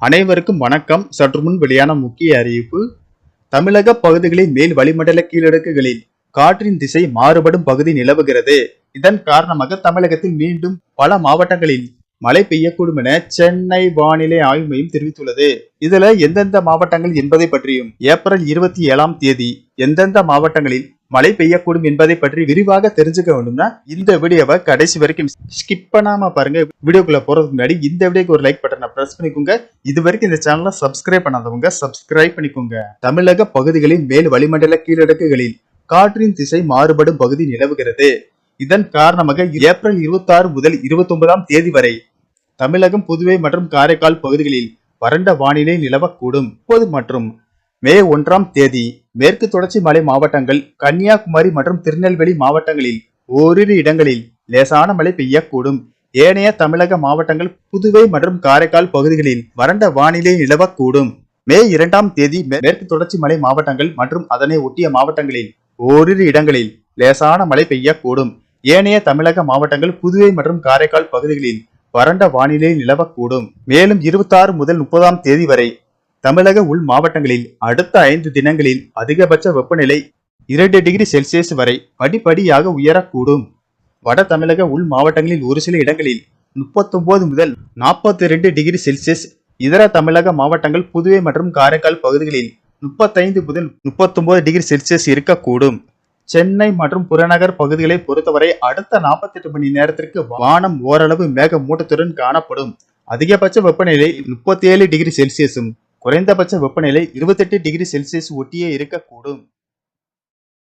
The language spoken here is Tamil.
அனைவருக்கும் வணக்கம். சற்று முன் வெளியான முக்கிய அறிவிப்பு. தமிழக பகுதிகளின் மேல் வளிமண்டல கீழடுக்குகளில் காற்றின் திசை மாறுபடும் பகுதி நிலவுகிறது. இதன் காரணமாக தமிழகத்தில் மீண்டும் பல மாவட்டங்களில் மழை பெய்யக்கூடும் என சென்னை வானிலை ஆய்வு மையம் தெரிவித்துள்ளது. இதுல எந்தெந்த மாவட்டங்கள் என்பதை பற்றியும் ஏப்ரல் இருபத்தி ஏழாம் தேதி எந்தெந்த மாவட்டங்களில் மழை பெய்யக்கூடும் என்பதை பற்றி விரிவாக தெரிஞ்சுக்க வேண்டும்னா இந்த வீடியோவை கடைசி வரைக்கும் ஸ்கிப் பண்ணாம பாருங்க. வீடியோக்குள்ள போறதுக்கு முன்னாடி இந்த வீடியோக்கு ஒரு லைக் பட்டனை பிரஸ் பண்ணிக்கோங்க. இது வரைக்கும் இந்த சேனலை சப்ஸ்கிரைப் பண்ணாதவங்க சப்ஸ்கிரைப் பண்ணிக்கோங்க. தமிழக பகுதிகளின் மேல் வளிமண்டல கீழடக்குகளில் காற்றின் திசை மாறுபடும் பகுதி நிலவுகிறது. இதன் காரணமாக ஏப்ரல் 26 முதல் 29ஆம் தேதி வரை தமிழகம் புதுவை மற்றும் காரைக்கால் பகுதிகளில் வறண்ட வானிலை நிலவக்கூடும். இப்போது மற்றும் மே ஒன்றாம் தேதி மேற்கு தொடர்ச்சி மலை மாவட்டங்கள் கன்னியாகுமரி மற்றும் திருநெல்வேலி மாவட்டங்களில் ஓரிரு இடங்களில் லேசான மழை பெய்யக்கூடும். ஏனைய தமிழக மாவட்டங்கள் புதுவை மற்றும் காரைக்கால் பகுதிகளில் வறண்ட வானிலை நிலவக்கூடும். மே இரண்டாம் தேதி மே- மேற்கு தொடர்ச்சி மலை மாவட்டங்கள் மற்றும் அதனை ஒட்டிய மாவட்டங்களில் ஓரிரு இடங்களில் லேசான மழை பெய்யக்கூடும். ஏனைய தமிழக மாவட்டங்கள் புதுவை மற்றும் காரைக்கால் பகுதிகளில் வறண்ட வானிலை நிலவக்கூடும். மேலும் 26 முதல் முப்பதாம் தேதி வரை தமிழக உள் மாவட்டங்களில் அடுத்த ஐந்து தினங்களில் அதிகபட்ச வெப்பநிலை இரண்டு டிகிரி செல்சியஸ் வரை படிப்படியாக உயரக்கூடும். வட தமிழக உள் மாவட்டங்களில் ஒரு சில இடங்களில் 39 முதல் 42 டிகிரி செல்சியஸ் இதர தமிழக மாவட்டங்கள் புதுவை மற்றும் காரைக்கால் பகுதிகளில் 35 முதல் 39 டிகிரி செல்சியஸ் இருக்கக்கூடும். சென்னை மற்றும் புறநகர் பகுதிகளை பொறுத்தவரை அடுத்த 48 மணி நேரத்திற்கு வானம் ஓரளவு மேக மூட்டத்துடன் காணப்படும். அதிகபட்ச வெப்பநிலை 37 டிகிரி செல்சியஸும் குறைந்தபட்ச வெப்பநிலை 28 டிகிரி செல்சியஸ் ஒட்டியே இருக்கக்கூடும்.